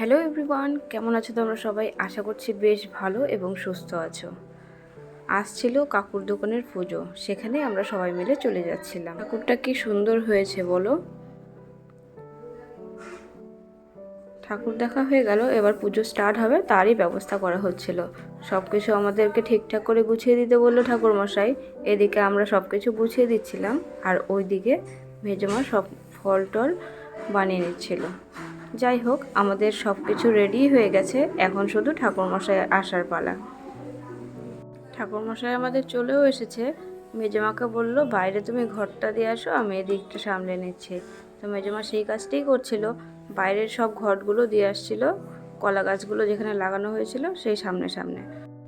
Hello everyone কেমন আছো তোমরা সবাই? আশা করছি বেশ ভালো এবং সুস্থ আছো। আজ ছিল কাকুর দোকানের পুজো, সেখানে আমরা সবাই মিলে চলে যাচ্ছিলাম। ঠাকুরটা কি সুন্দর হয়েছে বলো? ঠাকুর দেখা হয়ে গেল, এবার পুজো স্টার্ট হবে, তারই ব্যবস্থা করা হচ্ছিল। সব কিছু আমাদেরকে ঠিকঠাক করে গুছিয়ে দিতে বলল ঠাকুর মশাই এদিকে আমরা সব কিছু গুছিয়ে দিচ্ছিলাম, আর ওইদিকে মেজমা সব ফল টল বানিয়ে নিচ্ছিল। যাই হোক, আমাদের সব কিছু রেডি হয়ে গেছে। এখন শুধু ঠাকুরমশাই আসার পালা। ঠাকুরমশাই আমাদের চলেও এসেছে। মেজমাকে বলল, বাইরে তুমি ঘরটা দিয়ে আসো, আমি এদিকটা সামলে নিচ্ছি। তো মেজমা সেই কাজটাই করছিল। বাইরের সব ঘরগুলো দিয়ে আসছিল। কলা গাছগুলো যেখানে লাগানো হয়েছিল, সেই সামনে সামনে।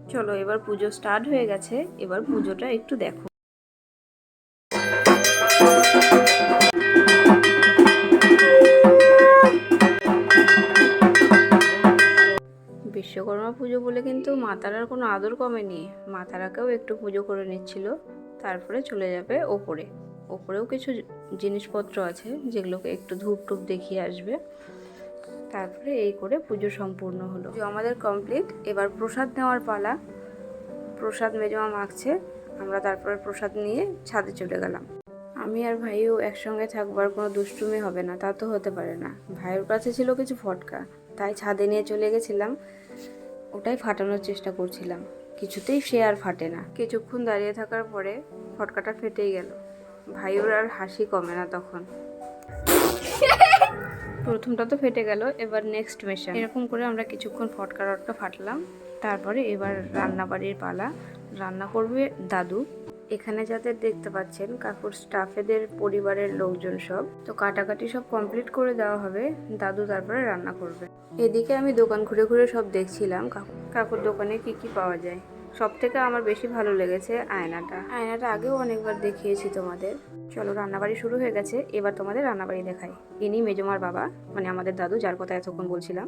চলো, এবার পুজো স্টার্ট হয়ে গেছে। এবার পুজোটা একটু দেখো। বিশ্বকর্মা পুজো বলে কিন্তু মা তারার কোনো আদর কমেনি। মা তারাকেও একটু পুজো করে নিচ্ছিল, তারপরে চলে যাবে ওপরে। ওপরেও কিছু জিনিসপত্র আছে যেগুলোকে একটু ধূপ টুপ দেখিয়ে আসবে। তারপরে এই করে পুজো সম্পূর্ণ হলো। আমাদের কমপ্লিট, এবার প্রসাদ নেওয়ার পালা। প্রসাদ মেজমা মাখছে, আমরা তারপরে প্রসাদ নিয়ে ছাদে চলে গেলাম। আমি আর ভাইও একসঙ্গে থাকবার কোনো দুষ্টুমি হবে না, তা তো হতে পারে না। ভাইয়ের কাছে ছিল কিছু ফটকা, তাই ছাদে নিয়ে চলে গেছিলাম। ওটাই ফাটানোর চেষ্টা করছিলাম। কিছুতেই সে আর ফাটে না। কিছুক্ষণ দাঁড়িয়ে থাকার পরে ফটকাটা ফেটেই গেল। ভাইওর আর হাসি কমে না তখন। প্রথমটা তো ফেটে গেল, এবার নেক্সট মেশা এরকম করে আমরা কিছুক্ষণ ফটকা ফাটলাম। তারপরে এবার রান্নাবাড়ির পালা। রান্না করবে দাদু। এখানে যাদের দেখতে পাচ্ছেন, কাকুর স্টাফেদের পরিবারের লোকজন সব, তো কাটাকাটি সব কমপ্লিট করে দেওয়া হবে, দাদু তারপরে রান্না করবে। এদিকে আমি দোকান ঘুরে ঘুরে সব দেখছিলাম, কাকু, কাকুর দোকানে কি কি পাওয়া যায়। সব থেকে আমার বেশি ভালো লেগেছে আয়নাটা। আয়নাটা আগেও অনেকবার দেখিয়েছি তোমাদের। চলো, রান্নাবাড়ি শুরু হয়ে গেছে, এবার তোমাদের রান্নাবাড়ি দেখাই। ইনি মেজমার বাবা মানে আমাদের দাদু, যার কথা এতক্ষণ বলছিলাম।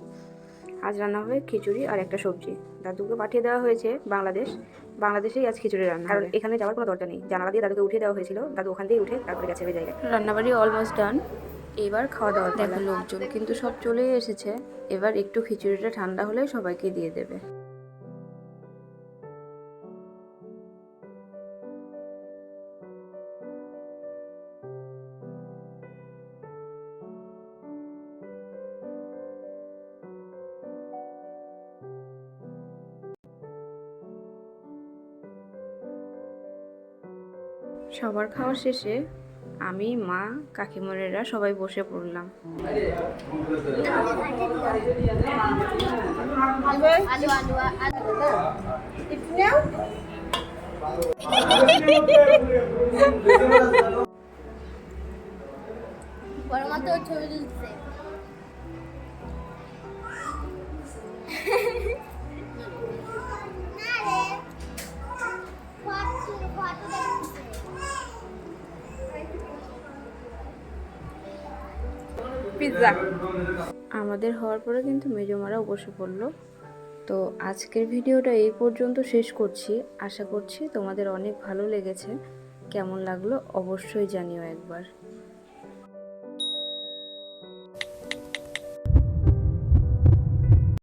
আজ রান্না হবে খিচুড়ি আর একটা সবজি। দাদুকে পাঠিয়ে দেওয়া হয়েছে বাংলাদেশ। বাংলাদেশেই আজ খিচুড়ি রান্না কারণ এখানে যাওয়ার কোনো দরকার নেই। জানালা দিয়ে দাদুকে উঠিয়ে দেওয়া হয়েছিল। দাদু ওখান দিয়ে উঠে তারপরে গেছে ওই জায়গায়। রান্নাবাড়ি অলমোস্ট ডান এবার খাওয়া দাওয়া দেখো লোকজন কিন্তু সব চলেই এসেছে। এবার একটু খিচুড়িটা ঠান্ডা হলে সবাইকে দিয়ে দেবে। সবার খাওয়া শেষে আমি মা কাকিমণিরা সবাই বসে পড়লাম। ছবি তুলছে। পিৎজা। আমাদের হওয়ার পরে কিন্তু মেজমারা বসে পড়ল। তো আজকের ভিডিওটা এই পর্যন্ত শেষ করছি। আশা করছি তোমাদের অনেক ভালো লেগেছে। কেমন লাগল অবশ্যই জানিও একবার।